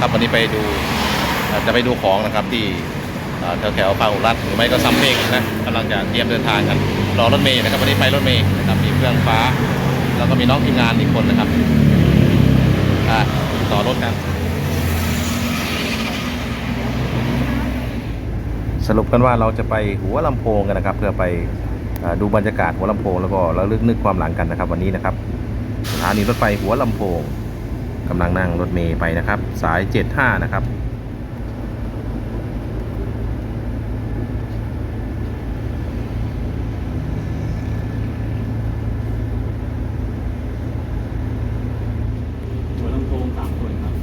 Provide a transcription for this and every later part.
ครับวันนี้ไปดูจะไปดูของนะครับที่เอ่อแถวๆพาหุรัฐหรือไม่ก็ซัมเพ่งนะกำลังจะเตรียมเดินทางกันรอรถเมย์นะครับวันนี้ไปรถเมย์นะครับมีเครื่องฟ้า แล้วก็มีน้องทีมงานอีกคนนะครับต่อรถกันสรุปกันว่าเราจะไปหัวลำโพงกันนะครับ เพื่อไปดูบรรยากาศหัวลำโพงแล้วก็ระลึกนึกความหลังกันนะครับ วันนี้นะครับสถานีรถไฟหัวลำโพง กำลังนั่งรถเมย์ไปนะครับ สาย 75 นะครับ หัวลำโพงสามคนครับ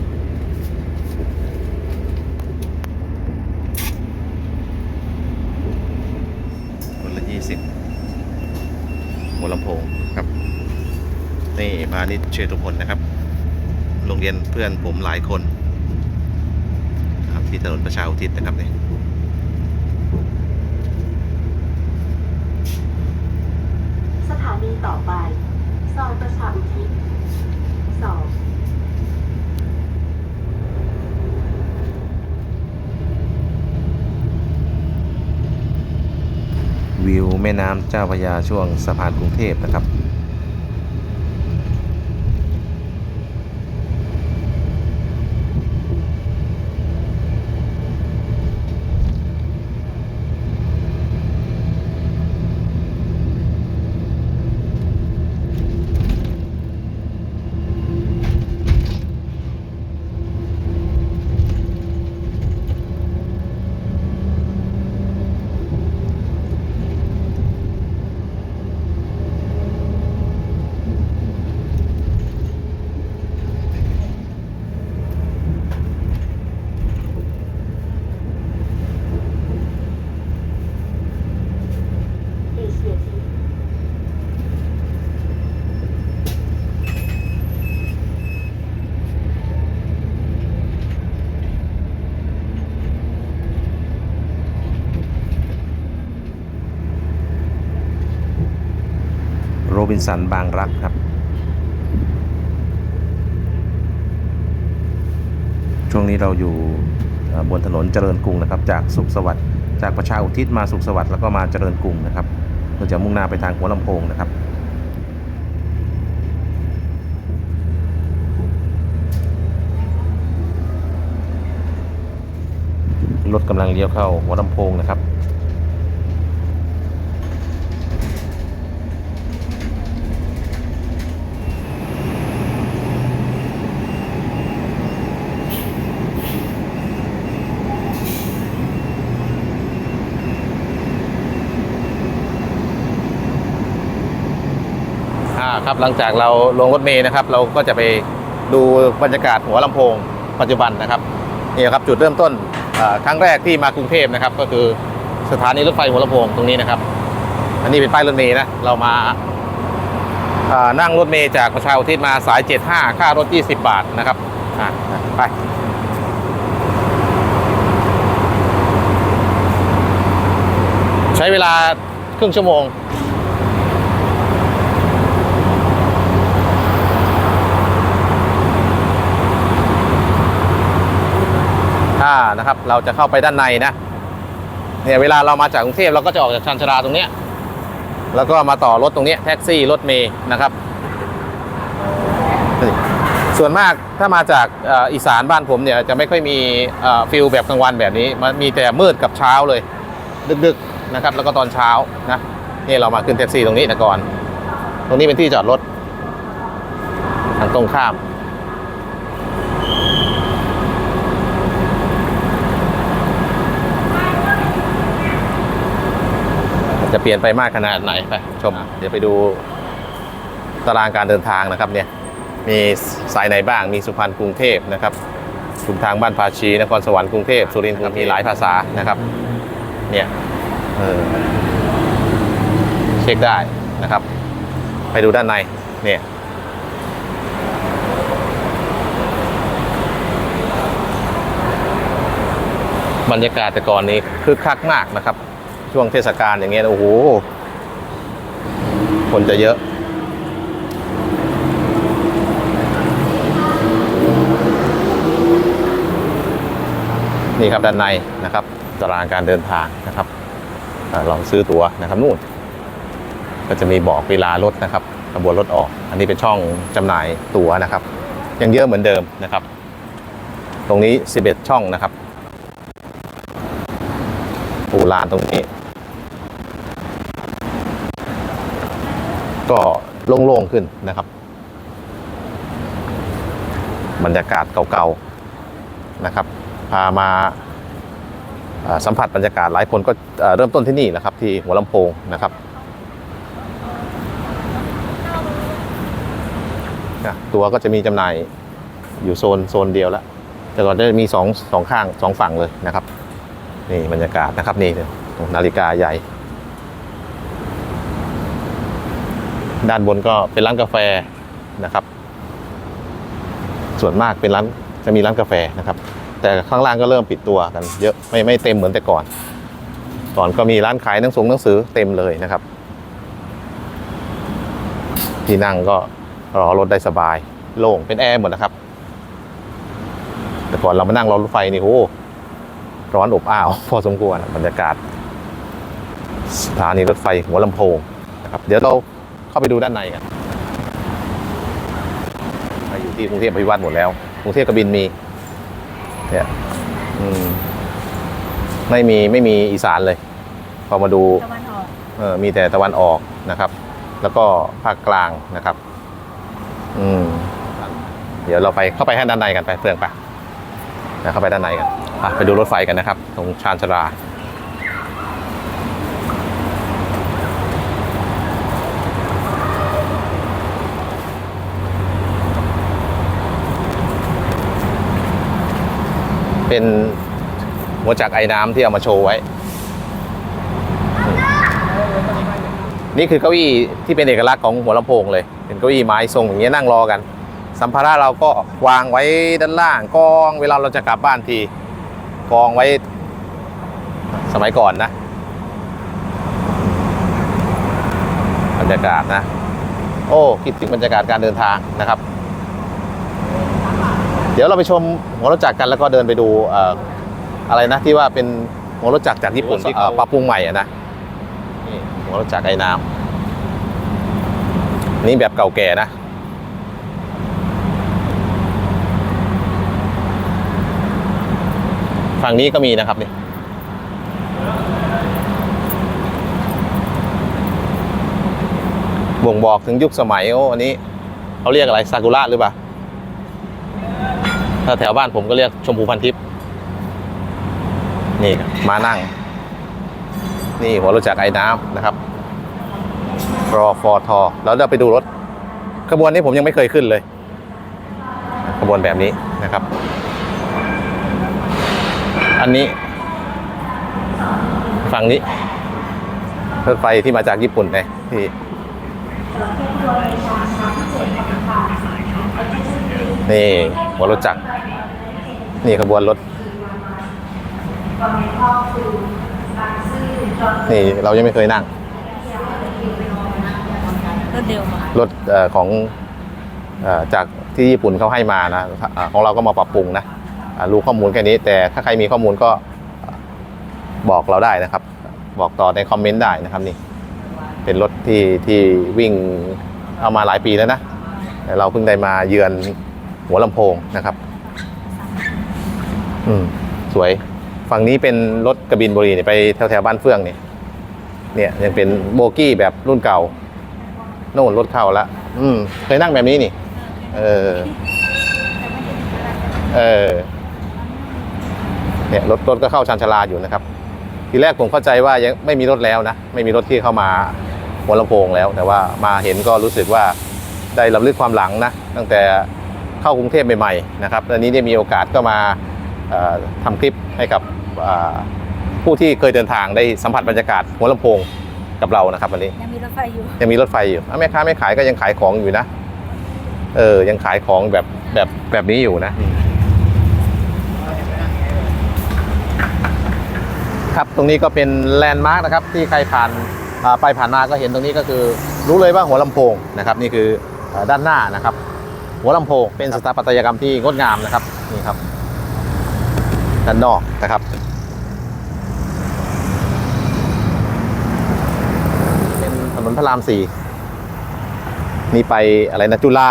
คนละยี่สิบหัวลำโพงครับ นี่พาณิชย์เชตุพลนะครับโรง เรียนเพื่อนผมหลายคนนะครับที่ถนนประชาอุทิศนะครับนี่สถานีต่อไปซอยประชาอุทิศสองวิวแม่น้ำเจ้าพระยาช่วงสะพานกรุงเทพนะครับ โรบินสันบางรักครับ ช่วงนี้เราอยู่บนถนนเจริญกรุงนะครับ จากสุขสวัสดิ์จากประชาอุทิศมาสุขสวัสดิ์แล้วก็มาเจริญกรุงนะครับเราจะมุ่งหน้าไปทางหัวลำโพงนะครับรถกำลังเลี้ยวเข้าหัวลำโพงนะครับ ครับหลังจากเราลงรถเมล์นะครับ เราก็จะไปดูบรรยากาศหัวลำโพงปัจจุบันนะครับนี่ครับจุดเริ่มต้นครั้งแรกที่มากรุงเทพนะครับ ก็คือสถานีรถไฟหัวลำโพงตรงนี้นะครับ อันนี้เป็นป้ายรถเมล์นะเรามาานั่งรถเมล์จากประชาอุทิศมาสาย 75 ค่ารถ 20 บาทนะครับไปใช้เวลาครึ่งชั่วโมงานะครับ เราจะเข้าไปด้านในนะเนี่ยเวลาเรามาจากกรุงเทพเราก็จะออกจากชานชลาตรงเนี้ยแล้วก็มาต่อรถตรงเนี้ยแท็กซี่รถเมย์นะครับ ส่วนมากถ้ามาจากอีสานบ้านผมเนี่ยจะไม่ค่อยมีฟิลแบบกลางวันแบบนี้มันมีแต่มืดกับเช้าเลย ดึกๆนะครับ แล้วก็ตอนเช้านะนี่เรามาขึ้นแท็กซี่ตรงนี้นะก่อน ตรงนี้เป็นที่จอดรถทางตรงข้าม จะเป ลี่ยนไปมากขนาดไหนไปชม เดี๋ยวไปดูตารางการเดินทางนะครับเนี่ยมีสายไหนบ้างมีสุพรรณกรุงเทพนะครับชุมทางบ้านภาชีนครสวรรค์กรุงเทพสุรินทร์มีหลายภาษานะครับเนี่ยเออเช็คได้นะครับ ไปดูด้านในเนี่ยบรรยากาศแต่ก่อนนี้คึกคักมากนะครับ ช่วงเทศกาลอย่างเงี้ยโอ้โหคนจะเยอะ นี่ครับด้านในนะครับตารางการเดินทางนะครับอาลองซื้อตั๋วนะครับนู่น ก็จะมีบอกเวลารถนะครับขบวนรถออก อันนี้เป็นช่องจำหน่ายตั๋วนะครับ ยังเยอะเหมือนเดิมนะครับ ตรงนี้ 11 ช่องนะครับปูลานตรงนี้ ก็โล่งๆขึ้นนะครับ บรรยากาศเก่าๆนะครับ พามาสัมผัสบรรยากาศหลายคนก็เริ่มต้นที่นี่แหละครับ ที่หัวลำโพงนะครับตัวก็จะมีจำหน่ายอยู่โซนโซนเดียวแล้วแต่ก่อนจะมีสองสองข้างสองฝั่งเลยนะครับ นี่บรรยากาศนะครับนี่นาฬิกาใหญ่ ด้านบนก็เป็นร้านกาแฟนะครับ ส่วนมากเป็นร้านจะมีร้านกาแฟนะครับ แต่ข้างล่างก็เริ่มปิดตัวกัน เยอะไม่ไม่เต็มเหมือนแต่ก่อน ก่อนก็มีร้านขายหนังสงหนังสือเต็มเลยนะครับ ที่นั่งก็รอรถได้สบาย โล่งเป็นแอร์หมดนะครับ แต่ก่อนเรามานั่งรอรถไฟนี่โอ้ร้อนอบอ้าว พอสมควรบรรยากาศสถานีรถไฟหัวลำโพงนะครับ เดี๋ยวเรา เข้าไปดูด้านในกันไปอยู่ที่กรุงเทพอภิวัตหมดแล้วกรุงเทพกบินมีเนี่ยอืมไม่มีไม่มีอีสานเลย พอมาดูตะวันออกเออมีแต่ตะวันออกนะครับ แล้วก็ภาคกลางนะครับ อืมเดี๋ยวเราไปเข้าไปให้ด้านในกันไปเฟื่องไปเดี๋ยวเข้าไปด้านในกันไปไปดูรถไฟกันนะครับ ตรงชานชาลา เป็นหัวจักรไอ้น้ำที่เอามาโชว์ไว้ นี่คือเก้าอี้ที่เป็นเอกลักษณ์ของหัวลำโพงเลย เป็นเก้าอี้ไม้ทรงอย่างเงี้ยนั่งรอกัน สัมภาระเราก็วางไว้ด้านล่างกองเวลาเราจะกลับบ้านทีกองไว้สมัยก่อนนะบรรยากาศนะ โอ้คิดถึงบรรยากาศการเดินทางนะครับ เดี๋ยวเราไปชมหัวรถจักรกันแล้วก็เดินไปดูอะไรนะที่ว่าเป็นหัวรถจักรจากญี่ปุ่นที่ปรับปรุงใหม่อะนะนี่หัวรถจักรไอ้น้ำนี่แบบเก่าแก่นะฝั่งนี้ก็มีนะครับนี่บ่งบอกถึงยุคสมัยโอ้อันนี้เขาเรียกอะไรซากุระหรือเปล่า ถ้าแถวบ้านผมก็เรียกชมพูพันทิพย์นี่มานั่ง นี่หัวรถจักรไอ้น้ำนะครับรอฟอทอแล้วเราไปดูรถขบวนนี้ผมยังไม่เคยขึ้นเลยขบวนแบบนี้นะครับ อันนี้ ฝั่งนี้รถไฟที่มาจากญี่ปุ่นไงที่นี่หัวรถจักร นี่ขบวนรถ นี่เรายังไม่เคยนั่ง รถเร็วมารถเอ่อของเอ่อจากที่ญี่ปุ่นเขาให้มานะอ่าของเราก็มาปรับปรุงนะอ่ารู้ข้อมูลแค่นี้ แต่ถ้าใครมีข้อมูลก็บอกเราได้นะครับ บอกต่อในคอมเมนต์ได้นะครับนี่ เป็นรถที่ที่วิ่งเอามาหลายปีแล้วนะแต่เราเพิ่งได้มาเยือนหัวลำโพงนะครับ อืมสวย ฝั่งนี้เป็นรถกระบินบุรีเนี่ยไปแถวแถวบ้านเฟื่องเนี่ยเนี่ยยังเป็นโบกี้แบบรุ่นเก่าโน่นรถเข้าละอืมเคยนั่งแบบนี้นี่ เออ เออ เนี่ยรถรถก็เข้าชานชาลาอยู่นะครับ ทีแรกผมเข้าใจว่ายังไม่มีรถแล้วนะ ไม่มีรถที่เข้ามาหัวลำโพงแล้ว แต่ว่ามาเห็นก็รู้สึกว่าได้รำลึกความหลังนะ ตั้งแต่เข้ากรุงเทพใหม่ๆนะครับตอนนี้ได้มีโอกาสก็มา ทำคลิปให้กับอ่าผู้ที่เคยเดินทางได้สัมผัสบรรยากาศหัวลำโพงกับเรานะครับวันนี้ยังมีรถไฟอยู่ยังมีรถไฟอยู่อะแม่ค้าไม่ขายก็ยังขายของอยู่นะ เออยังขายของแบบแบบแบบนี้อยู่นะครับตรงนี้ก็เป็นแลนด์มาร์กนะครับที่ใครผ่านอ่าไปผ่านมาก็เห็นตรงนี้ก็คือ รู้เลยว่าหัวลำโพงนะครับ นี่คืออ่าด้านหน้านะครับ หัวลำโพงเป็นสถาปัตยกรรมที่งดงามนะครับนี่ครับ ด้านนอกนะครับเป็นถนนพระรามสี่นี่ไปอะไรนะจุฬา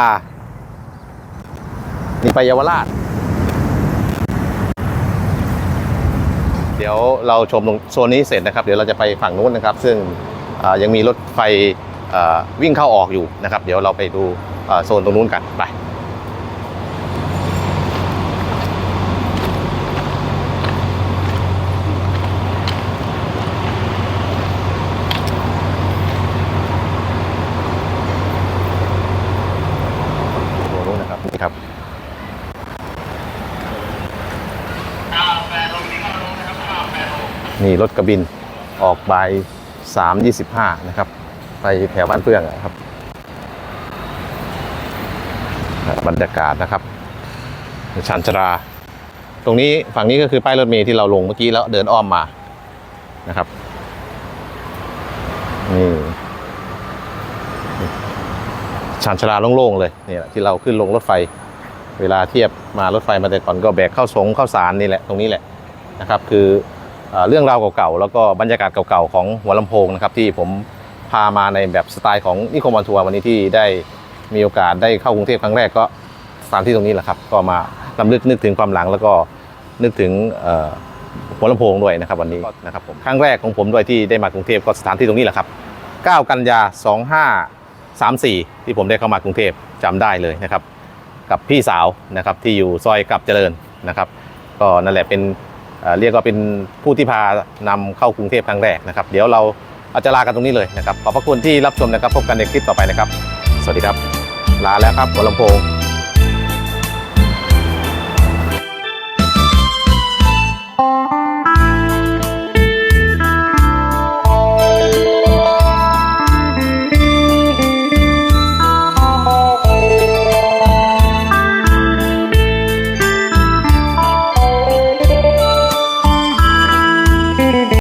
นี่ไปเยาวราช เดี๋ยวเราชมโซนนี้เสร็จนะครับ เดี๋ยวเราจะไปฝั่งนู้นนะครับ ซึ่งยังมีรถไฟวิ่งเข้าออกอยู่นะครับ เดี๋ยวเราไปดูโซนตรงนู้นกันไป ตัวนู้นนะครับนี่ครับ นี่รถกระบินออกบ่ายสามยี่สิบห้านะครับ ไปแถวบ้านเฟื่องอะครับ บรรยากาศนะครับชานชรา ตรงนี้ฝั่งนี้ก็คือป้ายรถเมล์ที่เราลงเมื่อกี้แล้วเดินอ้อมมานะครับนี่ชานชาลาโล่งๆเลยนี่แหละที่เราขึ้นลงรถไฟ เวลาเทียบมารถไฟมาแต่ก่อนก็แบกเข้าสงเข้าสารนี่แหละตรงนี้แหละนะครับ คือ เรื่องราวเก่าๆแล้วก็บรรยากาศเก่าๆของหัวลำโพงนะครับที่ผมพามาในแบบสไตล์ของนิคมวันทัวร์วันนี้ที่ได้มีโอกาสได้เข้ากรุงเทพครั้งแรกก็สถานที่ตรงนี้แหละครับ ก็มาลำลึกนึกถึงความหลังแล้วก็นึกถึงหัวลำโพงด้วยนะครับวันนี้นะครับผมครั้งแรกของผมด้วยที่ได้มากรุงเทพก็สถานที่ตรงนี้แหละครับ 9 กันยา 25 34 ที่ผมได้เข้ามากรุงเทพจำได้เลยนะครับ กับพี่สาวนะครับที่อยู่ซอยกับเจริญนะครับ ก็นั่นแหละเป็น เรียกว่าเป็นผู้ที่พานำเข้ากรุงเทพครั้งแรกนะครับ เดี๋ยวเราอาจจะลากันตรงนี้เลยนะครับ ขอบพระคุณที่รับชมนะครับ พบกันในคลิปต่อไปนะครับ สวัสดีครับ ลาแล้วครับหัวลำโพง